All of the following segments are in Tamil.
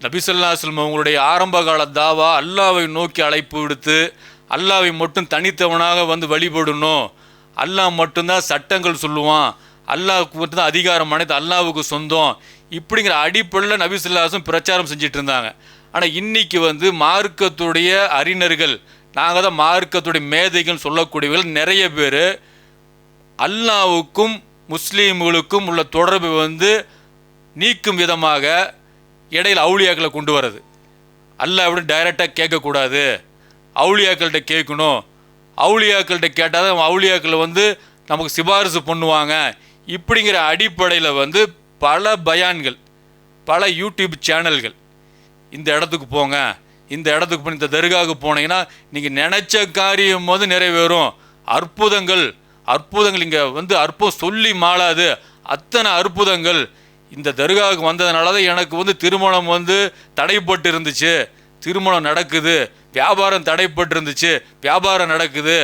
நபிசல்லாஸ்லம் அவங்களுடைய ஆரம்ப கால தாவா அல்லாவை நோக்கி அழைப்பு விடுத்து அல்லாவை மட்டும் தனித்தவனாக வந்து வழிபடணும். அல்லாஹ் மட்டும்தான் சட்டங்கள் சொல்லுவான். அல்லாஹ்வுக்கு மட்டும்தான் அதிகாரம் அனைத்து அல்லாவுக்கு சொந்தம். இப்படிங்கிற அடிப்படையில் நபிசுல்லாசும் பிரச்சாரம் செஞ்சிட்டு இருந்தாங்க. ஆனால் இன்னைக்கு வந்து மார்க்கத்துடைய அறிஞர்கள் நாங்கள் தான் மார்க்கத்துடைய மேதைகள் சொல்லக்கூடியவர்கள் நிறைய பேர் அல்லாவுக்கும் முஸ்லீம்களுக்கும் உள்ள தொடர்பு வந்து நீக்கும் விதமாக இடையில் அவுளியாக்களை கொண்டு வர்றது. அல்ல அப்படின்னு டைரெக்டாக கேட்கக்கூடாது. அவுளியாக்கள்கிட்ட கேட்கணும். அவுளியாக்கள்கிட்ட கேட்டால் தான் அவுளியாக்கள் வந்து நமக்கு சிபாரிசு பண்ணுவாங்க. இப்படிங்கிற அடிப்படையில் வந்து பல பயான்கள் பல யூடியூப் சேனல்கள் இந்த இடத்துக்கு போங்க. இந்த இடத்துக்கு போய் இந்த தர்காவுக்கு போனீங்கன்னா நீங்கள் நினச்ச காரியம் வந்து நிறைவேறும். அற்புதங்கள் அற்புதங்கள் இங்கே வந்து அற்புதம் சொல்லி மாளாது. அத்தனை அற்புதங்கள் இந்த தர்காவுக்கு வந்ததுனால தான் எனக்கு வந்து திருமணம் வந்து தடைப்பட்டு இருந்துச்சு. திருமணம் நடக்குது. வியாபாரம் தடைப்பட்டு இருந்துச்சு. வியாபாரம் நடக்குது.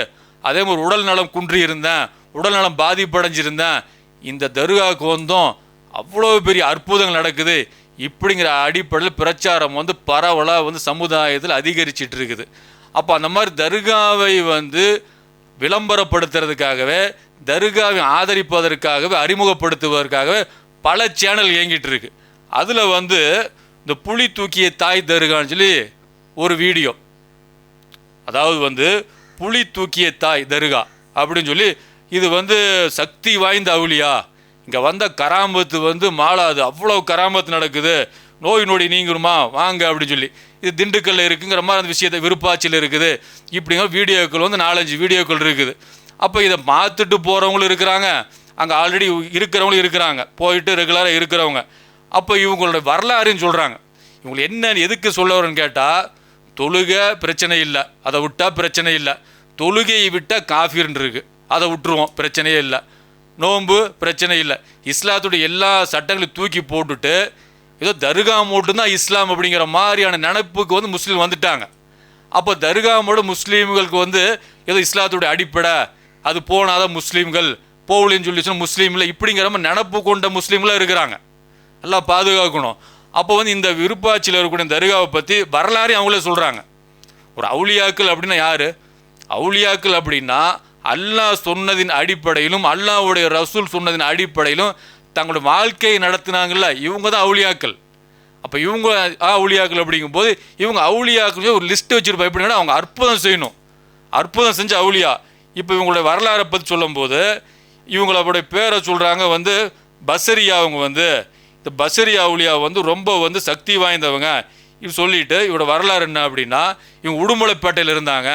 அதே மாதிரி உடல் நலம் குன்றி இருந்தேன். உடல் நலம் பாதிப்படைஞ்சிருந்தேன். இந்த தர்காவுக்கு வந்தோம் அவ்வளோ பெரிய அற்புதங்கள் நடக்குது. இப்படிங்கிற அடிப்படையில் பிரச்சாரம் வந்து பரவலாக வந்து சமுதாயத்தில் அதிகரிச்சிட்டு இருக்குது. அப்போ அந்த மாதிரி தர்காவை வந்து விளம்பரப்படுத்துறதுக்காகவே தர்காவை ஆதரிப்பதற்காகவே அறிமுகப்படுத்துவதற்காகவே பல சேனல் இயங்கிட்டு இருக்கு. அதில் வந்து இந்த புலி தூக்கிய தாய் தருகான்னு சொல்லி ஒரு வீடியோ. அதாவது வந்து புலி தூக்கிய தாய் தருகா அப்படின்னு சொல்லி இது வந்து சக்தி வாய்ந்த அவுளியா? இங்கே வந்த கராமத்து வந்து மாளாது. அவ்வளோ கராமத்து நடக்குது. நோய் நொடி நீங்குமா? வாங்க அப்படின்னு சொல்லி. இது திண்டுக்கல்ல இருக்குங்கிற மாதிரி அந்த விஷயத்தை விருப்பாச்சியில் இருக்குது. இப்படிங்க வீடியோக்கள் வந்து நாலஞ்சு வீடியோக்கள் இருக்குது. அப்போ இதை பார்த்துட்டு போகிறவங்களும் இருக்கிறாங்க. அங்கே ஆல்ரெடி இருக்கிறவங்களும் இருக்கிறாங்க. போயிட்டு ரெகுலராக இருக்கிறவங்க. அப்போ இவங்களோட வரலாறுன்னு சொல்கிறாங்க இவங்களை என்ன எதுக்கு சொல்ல வரேன்னு கேட்டால் தொழுகை பிரச்சனை இல்லை. அதை விட்டால் பிரச்சனை இல்லை. தொழுகையை விட்டால் காஃபிர்னு இருக்குது அதை விட்டுருவோம் பிரச்சனையே இல்லை. நோன்பு பிரச்சனை இல்லை. இஸ்லாத்துடைய எல்லா சட்டங்களையும் தூக்கி போட்டுட்டு ஏதோ தர்கா மட்டும்தான் இஸ்லாம் அப்படிங்கிற மாதிரியான நினைப்புக்கு வந்து முஸ்லீம் வந்துட்டாங்க. அப்போ தர்கா தர்காமோட முஸ்லீம்களுக்கு வந்து ஏதோ இஸ்லாத்துடைய அடிப்படை அது போனாதான் முஸ்லீம்கள் போகலன்னு சொல்லி சொன்னால் முஸ்லீமில் இப்படிங்கிற மாதிரி நினப்பு கொண்ட முஸ்லீம்லாம் இருக்கிறாங்க. எல்லாம் பாதுகாக்கணும். அப்போ வந்து இந்த விருப்பாட்சியில் இருக்கக்கூடிய தர்காவை பற்றி வரலாறையும் அவங்களே சொல்கிறாங்க ஒரு அவுளியாக்கள் அப்படின்னா யார்? அவுளியாக்கள் அப்படின்னா அல்லாஹ் சொன்னதின் அடிப்படையிலும் அல்லாஹ்வுடைய ரசூல் சொன்னதின் அடிப்படையிலும் தங்களுடைய வாழ்க்கையை நடத்தினாங்கல்ல இவங்க தான் அவுளியாக்கள். அப்போ இவங்க ஆ அவுளியாக்கள் அப்படிங்கும்போது இவங்க அவுளியாக்கள் ஒரு லிஸ்ட் வச்சுருப்பா எப்படின்னா அவங்க அற்புதம் செய்யணும். அற்புதம் செஞ்ச அவுளியா. இப்போ இவங்களுடைய வரலாறை பற்றி சொல்லும்போது இவங்களுடைய பேரை சொல்கிறாங்க வந்து பசரியா அவங்க வந்து. இந்த பசரியா அவுளியா வந்து ரொம்ப வந்து சக்தி வாய்ந்தவங்க. இவ சொல்லிட்டு இவரோட வரலாறு என்ன அப்படின்னா இவங்க உடுமலைப்பேட்டையில் இருந்தாங்க.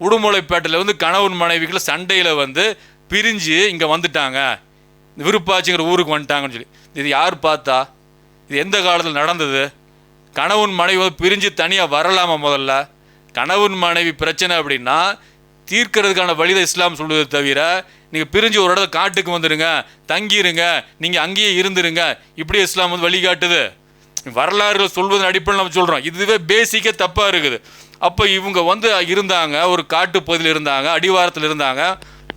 உடுமலைப்பேட்டையில் வந்து கணவன் மனைவிக்குள்ள சண்டையில் வந்து பிரிஞ்சு இங்கே வந்துட்டாங்க. விருப்பாச்சிங்கிற ஊருக்கு வந்துட்டாங்கன்னு சொல்லி. இது யார் பார்த்தா? இது எந்த காலத்தில் நடந்தது? கணவன் மனைவி வந்து பிரிஞ்சு தனியாக வரலாமா முதல்ல? கணவன் மனைவி பிரச்சனை அப்படின்னா தீர்க்கிறதுக்கான வழிதை இஸ்லாம் சொல்லுவதை தவிர நீங்கள் பிரிஞ்சு ஒரு இடத்துல காட்டுக்கு வந்துடுங்க தங்கிடுங்க நீங்கள் அங்கேயே இருந்துருங்க இப்படி இஸ்லாம் வந்து வழிகாட்டுது. வரலாறுகள் சொல்வதன் அடிப்படையில் நம்ம சொல்கிறோம் இதுவே பேசிக்கே தப்பாக இருக்குது. அப்போ இவங்க வந்து இருந்தாங்க ஒரு காட்டு பகுதியில் இருந்தாங்க அடிவாரத்தில் இருந்தாங்க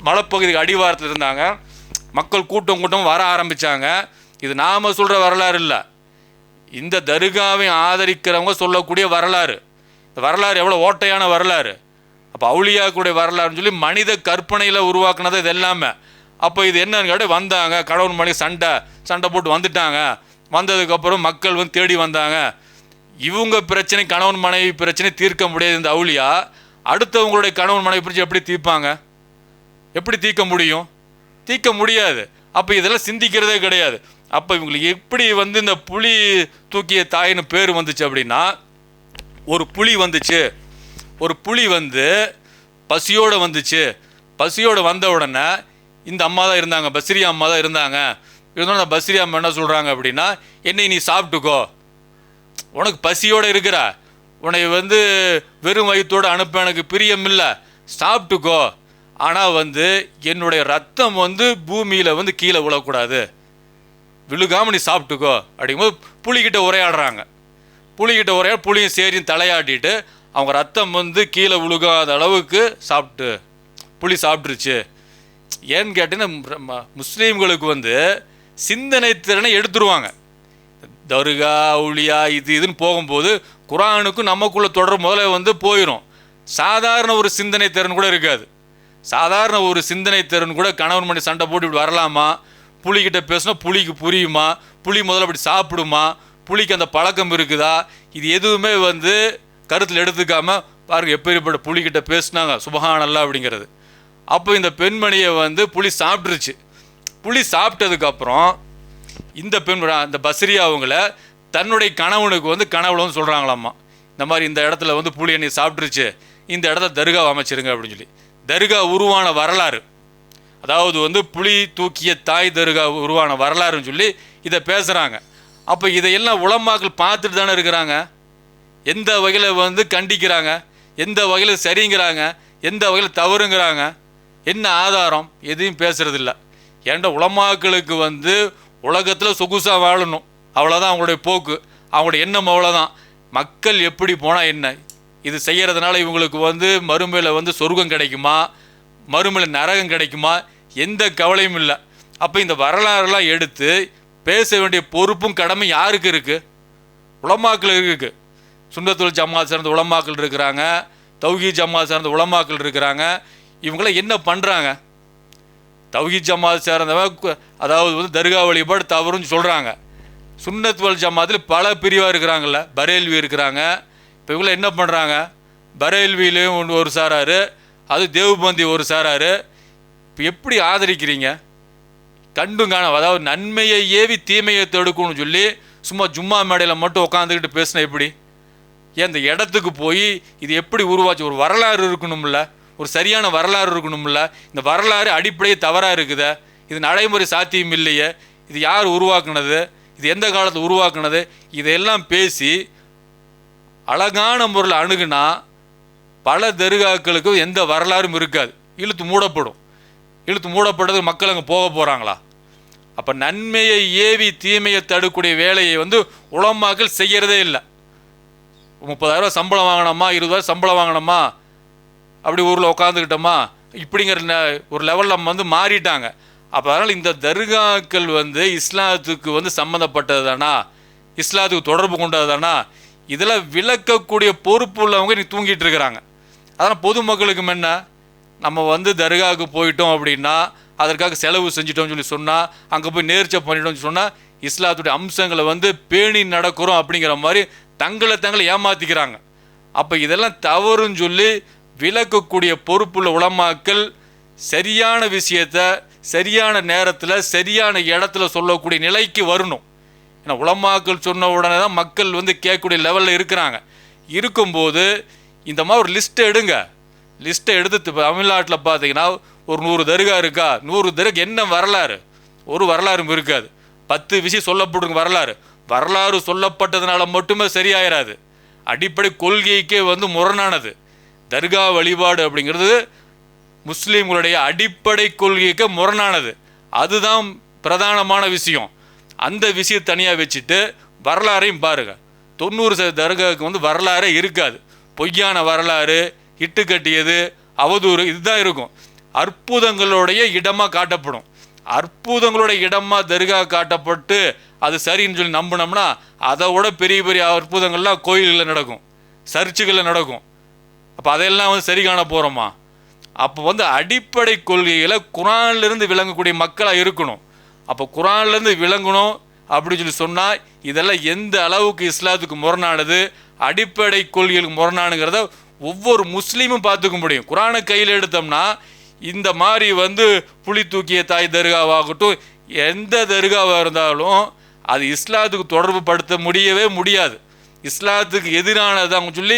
மலைப்பகுதிக்கு அடிவாரத்தில் இருந்தாங்க. மக்கள் கூட்டம் கூட்டம் வர ஆரம்பித்தாங்க இது நாம் சொல்கிற வரலாறு இல்லை. இந்த தர்காவை ஆதரிக்கிறவங்க சொல்லக்கூடிய வரலாறு. இந்த வரலாறு எவ்வளோ ஓட்டையான வரலாறு. அப்போ அவுளியாக்குடைய வரலாறுன்னு சொல்லி மனித கற்பனையில் உருவாக்குனது இது எல்லாமே. அப்போ இது என்னன்னு கேட்டால் வந்தாங்க. கணவன் மணி சண்டை சண்டை போட்டு வந்துட்டாங்க. வந்ததுக்கப்புறம் மக்கள் வந்து தேடி வந்தாங்க. இவங்க பிரச்சனை கணவன் மனைவி பிரச்சனை தீர்க்க முடியாது இந்த அவுளியா. அடுத்தவங்களுடைய கணவன் மனைவி பிரச்சனை எப்படி தீர்ப்பாங்க? எப்படி தீர்க்க முடியும்? தீர்க்க முடியாது. அப்போ இதெல்லாம் சிந்திக்கிறதே கிடையாது. அப்போ இவங்களுக்கு எப்படி வந்து இந்த புலி தூக்கிய தாயின்னு பேர் வந்துச்சு அப்படின்னா ஒரு புலி வந்துச்சு. ஒரு புலி வந்து பசியோடு வந்துச்சு. பசியோடு வந்த உடனே இந்த அம்மா தான் இருந்தாங்க பஸ்ரியா அம்மா தான் இருந்தாங்க. இருந்தாலும் பஸ்ரி அம்மா என்ன சொல்கிறாங்க அப்படின்னா என்னை நீ சாப்பிட்டுக்கோ. உனக்கு பசியோடு இருக்கிற. உன்னை வந்து வெறும் வயிற்றோடு அனுப்ப எனக்கு பிரியம் இல்லை சாப்பிட்டுக்கோ. ஆனால் வந்து என்னுடைய ரத்தம் வந்து பூமியில் வந்து கீழே விழக்கூடாது. விழுகாமல் நீ சாப்பிட்டுக்கோ. அப்படிங்கும்போது புளிக்கிட்ட உரையாடுறாங்க. புளிக்கிட்ட உரையாட புளியும் சேரியும் தலையாட்டிட்டு அவங்க ரத்தம் வந்து கீழே விழுகாத அளவுக்கு சாப்பிட்டு புளி சாப்பிட்ருச்சு ஏன்னு கேட்டீங்கன்னா ம- முஸ்லீம்களுக்கு வந்து சிந்தனை திறனை எடுத்துருவாங்க. தர்கா உளியா இது இதுன்னு போகும்போது குரானுக்கும் நமக்குள்ளே தொடர் முதல்ல வந்து போயிடும் சாதாரண ஒரு சிந்தனை திறன் கூட இருக்காது. சாதாரண ஒரு சிந்தனை திறன் கூட கணவன் மணி சண்டை போட்டு இப்படி வரலாமா? புலிக்கிட்ட பேசினா புலிக்கு புரியுமா? புலி முதல்ல அப்படி சாப்பிடுமா? புலிக்கு அந்த பழக்கம் இருக்குதா? இது எதுவுமே வந்து கருத்தில் எடுத்துக்காம பாருங்க எப்பேற்பட்ட புலிகிட்ட பேசினாங்க. சுபஹானல்லா அப்படிங்கிறது. அப்போ இந்த பெண்மணியை வந்து புலி சாப்பிட்ருச்சு புலி சாப்பிட்டதுக்கப்புறம் இந்த பெண் அந்த பஸ்ரியா அவங்கள தன்னுடைய கணவனுக்கு வந்து கனவுல வந்து சொல்கிறாங்களாம்மா இந்த மாதிரி இந்த இடத்துல வந்து புலி என்னை சாப்பிட்ருச்சு இந்த இடத்த தர்காவை அமைச்சிருங்க அப்படின்னு சொல்லி. தர்கா உருவான வரலாறு. அதாவது வந்து புலி தூக்கிய தாய் தர்கா உருவான வரலாறுன்னு சொல்லி இதை பேசுகிறாங்க அப்போ இதையெல்லாம் உளமாக்கள் பார்த்துட்டு தானே இருக்கிறாங்க. எந்த வகையில் வந்து கண்டிக்கிறாங்க? எந்த வகையில் சரிங்கிறாங்க? எந்த வகையில் தவறுங்கிறாங்க? என்ன ஆதாரம்? எதையும் பேசுகிறதில்ல ஏன்டா உளமாக்களுக்கு வந்து உலகத்தில் சொகுசாக வாழணும். அவ்வளோதான் அவங்களுடைய போக்கு. அவங்களுடைய எண்ணம் அவ்வளோதான் மக்கள் எப்படி போனால் என்ன? இது செய்கிறதுனால இவங்களுக்கு வந்து மறுமையில் வந்து சொர்க்கம் கிடைக்குமா? மறுமையில் நரகம் கிடைக்குமா? எந்த கவலையும் இல்லை. அப்போ இந்த வரலாறுலாம் எடுத்து பேச வேண்டிய பொறுப்பும் கடமை யாருக்கு இருக்குது உளமாக்கள் இருக்குது சுண்டத்துள் ஜமாத் சார்ந்த உளமாக்கள் இருக்கிறாங்க. தௌஹி ஜமாத் சார்ந்த உளமாக்கள் இருக்கிறாங்க. இவங்களாம் என்ன பண்ணுறாங்க தௌஹி ஜமாத் சார்ந்தவன் அதாவது வந்து தர்கா வழிபாடு தவறுன்னு சொல்கிறாங்க சுன்னத் ஜம்மாத்தில் ஜமாத்தில் பல பிரிவாக இருக்கிறாங்கல்ல. பரேல்வி இருக்கிறாங்க. இப்போ இவங்கள என்ன பண்ணுறாங்க பரேல்விலையும் ஒன்று ஒரு சாராரு அது தேவ்பந்தி ஒரு சாராரு. இப்போ எப்படி ஆதரிக்கிறீங்க? கண்டும் காண அதாவது நன்மையை ஏவி தீமையை தடுக்கணும்னு சொல்லி சும்மா ஜும்மா மேடையில் மட்டும் உட்காந்துக்கிட்டு பேசினா எப்படி? ஏன் இந்த இடத்துக்கு போய் இது எப்படி உருவாச்சு? ஒரு வரலாறு இருக்கணும்ல? ஒரு சரியான வரலாறு இருக்கணும்ல? இந்த வரலாறு அடிப்படையே தவறாக இருக்குதே. இது நடைமுறை சாத்தியம் இல்லையே. இது யார் உருவாக்குனது? இது எந்த காலத்தில் உருவாக்குனது? இதையெல்லாம் பேசி அழகான முறையில் அணுகுனா பல தர்காக்களுக்கு எந்த வரலாறும் இருக்காது. இழுத்து மூடப்படும். இழுத்து மூடப்பட்டதுக்கு மக்கள் அங்கே போக போகிறாங்களா அப்போ நன்மையை ஏவி தீமையை தடுக்கக்கூடிய வேலையை வந்து உளமாக்கள் செய்கிறதே இல்லை. முப்பதாயிரம் சம்பளம் வாங்கினோமா இருபதாயிரம் சம்பளம் வாங்கினோமா அப்படி ஊரில் உட்காந்துக்கிட்டோமா இப்படிங்கிற ஒரு லெவலில் நம்ம வந்து மாறிட்டாங்க. அப்போ அதனால் இந்த தர்காக்கள் வந்து இஸ்லாத்துக்கு வந்து சம்மந்தப்பட்டது தானா இஸ்லாத்துக்கு தொடர்பு கொண்டது தானா இதெல்லாம் விளக்கக்கூடிய பொறுப்பு உள்ளவங்க இன்றைக்கி தூங்கிட்டு இருக்கிறாங்க. அதனால் பொதுமக்களுக்கு என்ன? நம்ம வந்து தர்காவுக்கு போயிட்டோம் அப்படின்னா அதற்காக செலவு செஞ்சிட்டோம்னு சொல்லி சொன்னால் அங்கே போய் நேர்ச்சை பண்ணிட்டோம்னு சொன்னால் இஸ்லாத்துடைய அம்சங்களை வந்து பேணி நடக்கிறோம் அப்படிங்கிற மாதிரி தங்களை தங்களை ஏமாற்றிக்கிறாங்க அப்போ இதெல்லாம் தவறுன்னு சொல்லி விளக்கக்கூடிய பொறுப்புள்ள உலமாக்கள் சரியான விஷயத்த சரியான நேரத்தில் சரியான இடத்துல சொல்லக்கூடிய நிலைக்கு வரணும். ஏன்னா உலமாக்கள் சொன்ன உடனே தான் மக்கள் வந்து கேட்கக்கூடிய லெவலில் இருக்கிறாங்க. இருக்கும்போது இந்த மாதிரி ஒரு லிஸ்ட்டை எடுங்க. லிஸ்ட்டை எடுத்து இப்போ தமிழ்நாட்டில் பார்த்தீங்கன்னா ஒரு நூறு தர்கா இருக்கா? நூறு தர்கா என்ன வரலாறு? ஒரு வரலாறும் இருக்காது. பத்து விஷயம் சொல்லப்பட்டிருக்கும் வரலாறு. வரலாறு சொல்லப்பட்டதுனால மட்டுமே சரியாயிராது. அடிப்படை கொள்கைக்கே வந்து முரணானது. தர்கா வழிபாடு அப்படிங்கிறது முஸ்லீம்களுடைய அடிப்படை கொள்கைக்கு முரணானது. அதுதான் பிரதானமான விஷயம். அந்த விஷயம் தனியாக வச்சுட்டு வரலாறையும் பாருங்கள் தொண்ணூறு சதவீத தர்காவுக்கு வந்து வரலாறே இருக்காது. பொய்யான வரலாறு இட்டு கட்டியது அவதூறு இதுதான் இருக்கும். அற்புதங்களுடைய இடமாக காட்டப்படும். அற்புதங்களுடைய இடமா தர்கா காட்டப்பட்டு அது சரின்னு சொல்லி நம்பினோம்னா அதை விட பெரிய பெரிய அற்புதங்கள்லாம் கோயில்களில் நடக்கும். சர்ச்சுகளில் நடக்கும். அப்போ அதையெல்லாம் வந்து சரி காண போகிறோமா அப்போ வந்து அடிப்படை கொள்கைகளை குரான்லேருந்து விளங்கக்கூடிய மக்களாக இருக்கணும். அப்போ குரான்லேருந்து விளங்கணும் அப்படின்னு சொல்லி சொன்னால் இதெல்லாம் எந்த அளவுக்கு இஸ்லாத்துக்கு முரணானது அடிப்படை கொள்கைகளுக்கு முரணானுங்கிறத ஒவ்வொரு முஸ்லீமும் பார்த்துக்க முடியும். குரானை கையில் எடுத்தோம்னா இந்த மாதிரி வந்து புலி தூக்கிய தாய் தர்காவாகட்டும் எந்த தர்காவாக இருந்தாலும் அது இஸ்லாத்துக்கு தொடர்பு படுத்த முடியவே முடியாது. இஸ்லாத்துக்கு எதிரானதான்னு சொல்லி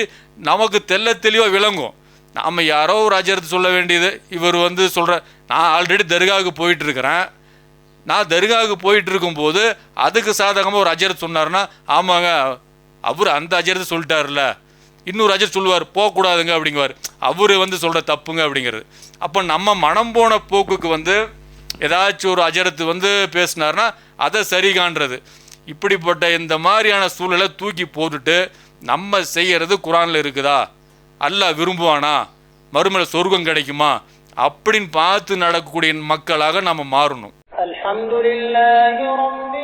நமக்கு தெள்ள தெளிவாக விளங்கும். நாம் யாரோ ஒரு அஜரத்து சொல்ல வேண்டியது இவர் வந்து சொல்கிற நான் ஆல்ரெடி தர்காவுக்கு போயிட்டு இருக்கிறேன். நான் தர்காவுக்கு போயிட்டு இருக்கும்போது அதுக்கு சாதகமாக ஒரு அஜரத் சொன்னார்னா ஆமாங்க அவர் அந்த அஜரத்தை சொல்லிட்டார்ல இன்னொரு அஜர் சொல்லுவார் போகக்கூடாதுங்க அப்படிங்குவார். அவர் வந்து சொல்கிற தப்புங்க அப்படிங்கிறது. அப்போ நம்ம மனம் போன போக்குக்கு வந்து ஏதாச்சும் ஒரு அஜரத்து வந்து பேசினார்னா அதை சரி காண்றது. இப்படிப்பட்ட இந்த மாதிரியான சூழலை தூக்கி போட்டுட்டு நம்ம செய்கிறது குரானில் இருக்குதா? அல்ல விரும்புவானா? மறுமையில் சொர்க்கம் கிடைக்குமா? அப்படின்னு பார்த்து நடக்கக்கூடிய மக்களாக நம்ம மாறணும். الحمد لله رب